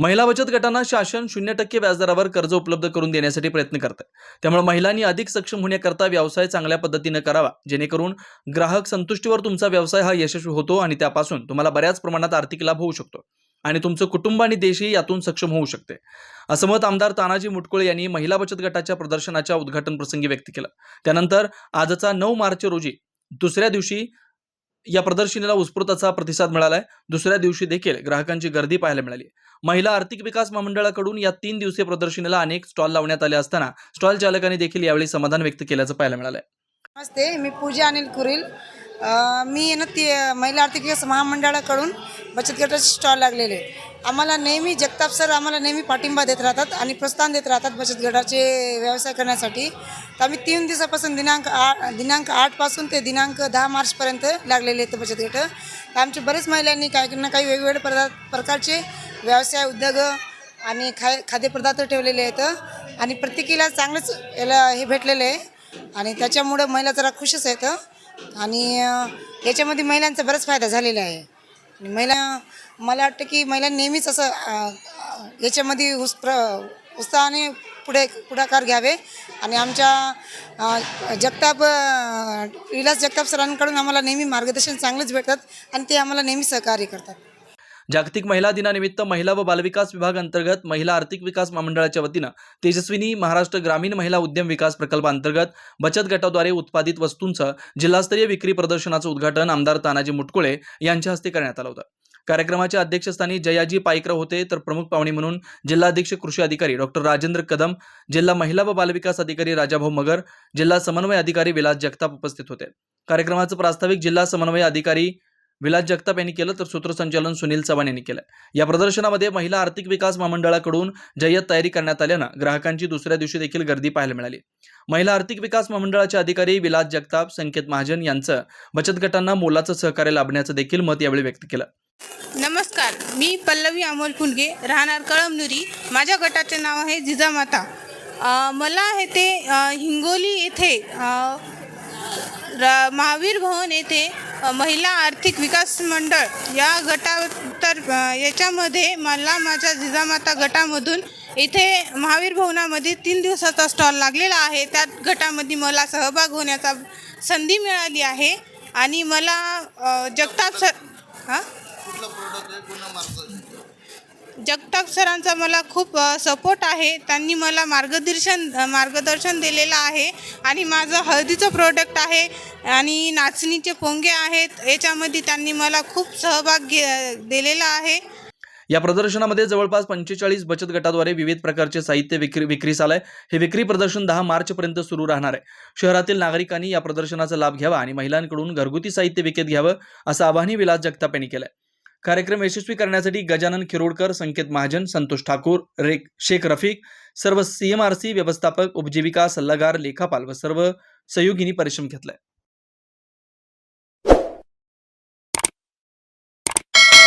महिला बचत गटांना शासन शून्य टक्के व्याजदरावर कर्ज उपलब्ध करून देण्यासाठी प्रयत्न करत आहे त्यामुळे महिलांनी अधिक सक्षम होण्याकरता व्यवसाय चांगल्या पद्धतीनं करावा जेणेकरून ग्राहक संतुष्टीवर तुमचा व्यवसाय हा यशस्वी होतो आणि त्यापासून तुम्हाला बऱ्याच प्रमाणात आर्थिक लाभ होऊ शकतो आणि तुमचं कुटुंब आणि देशही यातून सक्षम होऊ शकते. असं मत आमदार तानाजी मुटकुळे यांनी महिला बचत गटाच्या प्रदर्शनाच्या उद्घाटन प्रसंगी व्यक्त केलं. त्यानंतर आजचा नऊ मार्च रोजी दुसऱ्या दिवशी या प्रदर्शनीला उत्स्फूर्त असा प्रतिसाद मिळालाय. दुसऱ्या दिवशी देखील ग्राहकांची गर्दी पाहायला मिळाली. महिला आर्थिक विकास महामंडळाकडून या तीन दिवसीय प्रदर्शनीला अनेक स्टॉल लावण्यात आले असताना स्टॉल चालकांनी देखील यावेळी समाधान व्यक्त केल्याचं पाहायला मिळालंय. नमस्ते मी पूजा अनिल कुरील. मी आहे ना ती महिला आर्थिक विकास महामंडळाकडून बचत गटाचे स्टॉल लागलेले आहेत. आम्हाला नेहमी जगताप सर आम्हाला नेहमी पाठिंबा देत राहतात आणि प्रोत्साहन देत राहतात बचत गटाचे व्यवसाय करण्यासाठी. तर आम्ही तीन दिवसापासून दिनांक आठ दिनांक आठपासून ते दिनांक दहा मार्चपर्यंत लागलेले आहेत बचत गट. तर आमचे बरेच महिलांनी काही ना काही वेगवेगळे पदार्थ प्रकारचे व्यवसाय उद्योग आणि खाय खाद्यपदार्थ ठेवलेले आहेत. आणि प्रत्येकीला चांगलंच याला हे भेटलेलं आहे. आणि त्याच्यामुळं महिला जरा खुशच आहेत. आणि याच्यामध्ये महिलांचा बराच फायदा झालेला आहे. आणि महिला मला वाटतं की महिला नेहमीच असं याच्यामध्ये उस प्र उत्साहाने पुढे पुढाकार घ्यावे. आणि आमच्या जगताप विलास जगताप सरांकडून आम्हाला नेहमी मार्गदर्शन चांगलेच भेटतात आणि ते आम्हाला नेहमी सहकार्य करतात. जागतिक महिला दिनानिमित्त महिला व बालविकास विभाग अंतर्गत महिला आर्थिक विकास महामंडळाच्या वतीनं तेजस्विनी महाराष्ट्र ग्रामीण महिला उद्यम विकास प्रकल्पांतर्गत बचत गटाद्वारे उत्पादित वस्तूंचं जिल्हास्तरीय विक्री प्रदर्शनाचं उद्घाटन आमदार तानाजी मुटकुळे यांच्या हस्ते करण्यात आलं होतं. कार्यक्रमाच्या अध्यक्षस्थानी जयाजी पाईकर होते तर प्रमुख पाहुणे म्हणून जिल्हाध्यक्ष कृषी अधिकारी डॉक्टर राजेंद्र कदम जिल्हा महिला व बालविकास अधिकारी राजाभाऊ मगर जिल्हा समन्वय अधिकारी विलास जगताप उपस्थित होते. कार्यक्रमाचं प्रास्ताविक जिल्हा समन्वय अधिकारी विलास जगताप यांनी केलं तर सूत्रसंचालन सुनील चव्हाण यांनी केलं. या प्रदर्शनामध्ये महिला आर्थिक विकास महामंडळाकडून जय्यत तयारी करण्यात आल्यानं ग्राहकांची दुसऱ्या दिवशी देखील गर्दी पाहायला मिळाली. महिला आर्थिक विकास महामंडळाचे अधिकारी विलास जगताप संकेत महाजन यांचं बचत गटांना मोलाचं सहकार्य लाभण्याचं देखील मत यावेळी व्यक्त केलं. नमस्कार मी पल्लवी अमोल फुलगे राहणार कळमनुरी. माझ्या गटाचे नाव आहे जिजामाता मला आहे ते हिंगोली येथे महावीर भवन येथे महिला आर्थिक विकास मंडळ या गटा तर याच्यामध्ये मला माझ्या जिजामाता गटामधून इथे महावीर भवनामध्ये तीन दिवसाचा स्टॉल लागलेला आहे. त्यात गटामध्ये मला सहभाग होण्याचा संधी मिळाली आहे आणि मला जगताप सर हां? जगताप सरांचा मला खूप सपोर्ट आहे. त्यांनी मला मार्गदर्शन मार्गदर्शन दिलेलं आहे. आणि माझं हळदीचं प्रोडक्ट आहे. आणि नाचणीचे पोंगे आहेत. याच्यामध्ये त्यांनी मला खूप सहभाग घे दिलेला आहे. या प्रदर्शनामध्ये जवळपास पंचेचाळीस बचत गटाद्वारे विविध प्रकारचे साहित्य विक्री विक्रीस आलंय. हे विक्री प्रदर्शन दहा मार्चपर्यंत सुरू राहणार आहे. शहरातील नागरिकांनी या प्रदर्शनाचा लाभ घ्यावा आणि महिलांकडून घरगुती साहित्य विकत घ्यावं असं आवाहनही विलास जगताप यांनी आहे कार्यक्रम यशस्वी करण्यासाठी गजानन खिरोडकर संकेत महाजन संतोष ठाकूर रेख शेख रफिक सर्व सीएमआरसी व्यवस्थापक उपजीविका सल्लागार लेखापाल व सर्व सहयोगींनी परिश्रम घेतलाय.